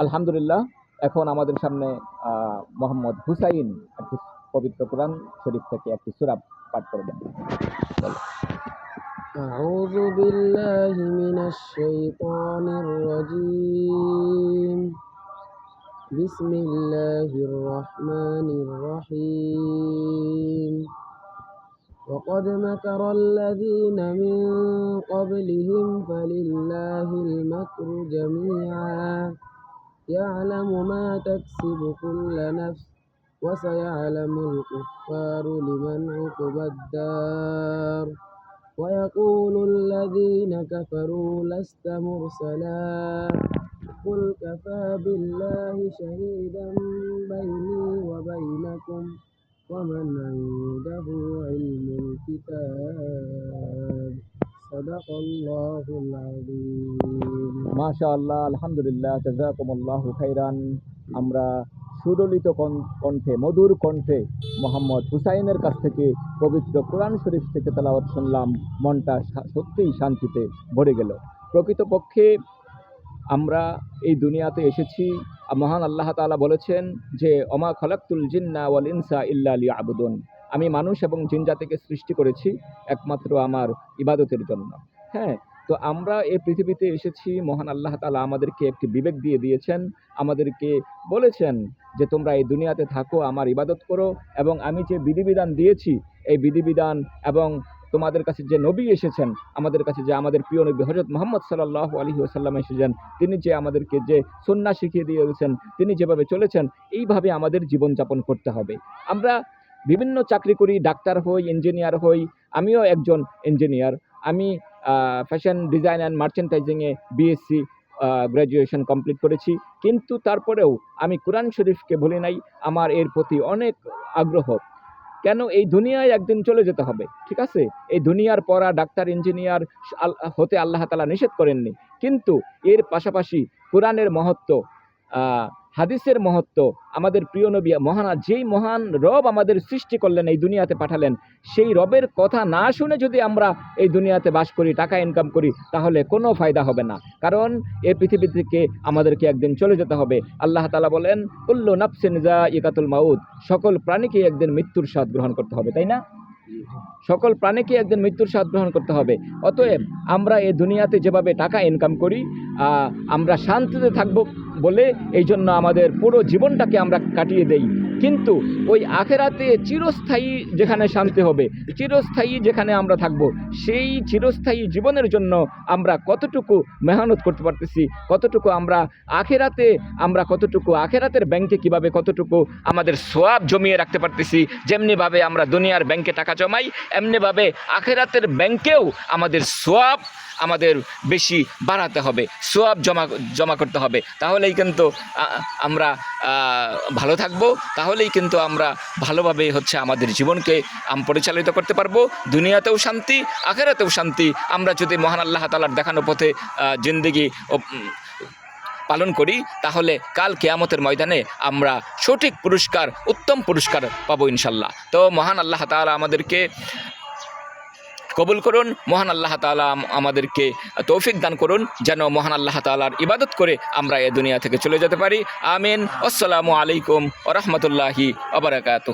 আলহামদুলিল্লাহ এখন আমাদের সামনে আহ, মোহাম্মদ হুসাইন একটি পবিত্র কোরআন শরীফ থেকে একটি সুরা পাঠ করবেন أعوذ بالله من الشيطان الرجيم بسم الله الرحمن الرحيم وقد مكر الذين من قبلهم فلله المكر جميعا يعلم ما تكسب كل نفس وسيعلم الكفار لمن عقبى الدار ويقول الذين كفروا لست مرسلا قل كفى بالله شهيدا بيني وبينكم ومن عنده علم الكتاب صدق الله العظيم মাশা আল্লাহ আলহামদুলিল্লাহ, জাজাকুমুল্লাহ খাইরান। আমরা সুদলিত কন- কণ্ঠে, মধুর কণ্ঠে মোহাম্মদ হুসাইনের কাছ থেকে পবিত্র কোরআন শরীফ থেকে তেলাওয়াত শুনলাম। মনটা সত্যিই শান্তিতে ভরে গেল। প্রকৃতপক্ষে আমরা এই দুনিয়াতে এসেছি। মহান আল্লাহ তাআলা বলেছেন যে অমা খলাক্তুল জিন্না ওয়াল ইনসা ইল্লা লিয়াবুদুন। আমি মানুষ এবং জিন জাতিকে সৃষ্টি করেছি একমাত্র আমার ইবাদতের জন্য। হ্যাঁ তো আমরা এই পৃথিবীতে এসেছি, মহান আল্লাহ তাআলা আমাদেরকে একটি বিবেক দিয়ে দিয়েছেন, আমাদেরকে বলেছেন যে তোমরা এই দুনিয়াতে থাকো, আমার ইবাদত করো এবং আমি যে বিধিবিধান দিয়েছি, এই বিধিবিধান এবং তোমাদের কাছে যে নবী এসেছেন, আমাদের কাছে যে আমাদের প্রিয় নবী হজরত মোহাম্মদ সাল্লাহ আলী আসাল্লাম এসেছেন, তিনি যে আমাদেরকে যে সন্না শিখিয়ে দিয়েছেন, তিনি যেভাবে চলেছেন, এইভাবে আমাদের জীবনযাপন করতে হবে। আমরা বিভিন্ন চাকরি করি, ডাক্তার হই, ইঞ্জিনিয়ার হই, আমিও একজন ইঞ্জিনিয়ার। আমি ফ্যাশন ডিজাইন অ্যান্ড মার্চেন্টাইজিংয়ে বিএসসি গ্র্যাজুয়েশন কমপ্লিট করেছি। কিন্তু তারপরেও আমি কোরআন শরীফকে ভুলি নাই, আমার এর প্রতি অনেক আগ্রহ। কেন? এই দুনিয়ায় একদিন চলে যেতে হবে, ঠিক আছে? এই দুনিয়ার পড়া, ডাক্তার ইঞ্জিনিয়ার হতে আল্লাহ তালা নিষেধ করেননি। কিন্তু এর পাশাপাশি কোরআনের মহত্ব হাদিসের মহত্ব, আমাদের প্রিয় নবী, মহান, যেই মহান রব আমাদের সৃষ্টি করলেন, এই দুনিয়াতে পাঠালেন, সেই রবের কথা না শুনে যদি আমরা এই দুনিয়াতে বাস করি, টাকা ইনকাম করি, তাহলে কোনো ফায়দা হবে না। কারণ এ পৃথিবী থেকে আমাদেরকে একদিন চলে যেতে হবে। আল্লাহ তালা বলেন, কুল্লু নাফসিন ইকাতুল মাউদ সকল প্রাণীকে একদিন মৃত্যুর স্বাদ গ্রহণ করতে হবে, তাই না? সকল প্রাণীকে একদিন মৃত্যুর স্বাদ গ্রহণ করতে হবে। অতএব আমরা এই দুনিয়াতে যেভাবে টাকা ইনকাম করি আমরা শান্তিতে থাকব বলে এই জন্য আমাদের পুরো জীবনটাকে আমরা কাটিয়ে দেই। কিন্তু ওই আখেরাতে চিরস্থায়ী যেখানে শান্তি হবে, চিরস্থায়ী যেখানে আমরা থাকব, সেই চিরস্থায়ী জীবনের জন্য আমরা কতটুকু মেহনত করতে পারতেছি, কতটুকু আমরা আখেরাতে, আমরা কতটুকু আখেরাতের ব্যাংকে কীভাবে কতটুকু আমাদের সোয়াব জমিয়ে রাখতে পারতেছি, যেমনিভাবে আমরা দুনিয়ার ব্যাংকে টাকা জমাই, এমনিভাবে আখেরাতের ব্যাংকেও আমাদের সোয়াব আমাদের বেশি বাড়াতে হবে, সোয়াব জমা জমা করতে হবে। তাহলেই কিন্তু আমরা ভালো থাকব তাহলেই কিন্তু আমরা ভালোভাবে হচ্ছে আমাদের জীবনকে আম পরিচালিত করতে পারব। দুনিয়াতেও শান্তি, আখেরাতেও শান্তি। আমরা যদি মহান আল্লাহ তালার দেখানো পথে জিন্দিগি পালন করি, তাহলে কাল কেয়ামতের ময়দানে আমরা সঠিক পুরস্কার, উত্তম পুরস্কার পাবো ইনশাল্লাহ তো মহান আল্লাহ তালা আমাদেরকে কবুল করুন মহান আল্লাহ তালা আমাদেরকে তৌফিক দান করুন যেন মহান আল্লাহ তালার ইবাদত করে আমরা এ দুনিয়া থেকে চলে যেতে পারি। আমিন। আসসালামু আলাইকুম ও রহমতুল্লাহি আবরাকাত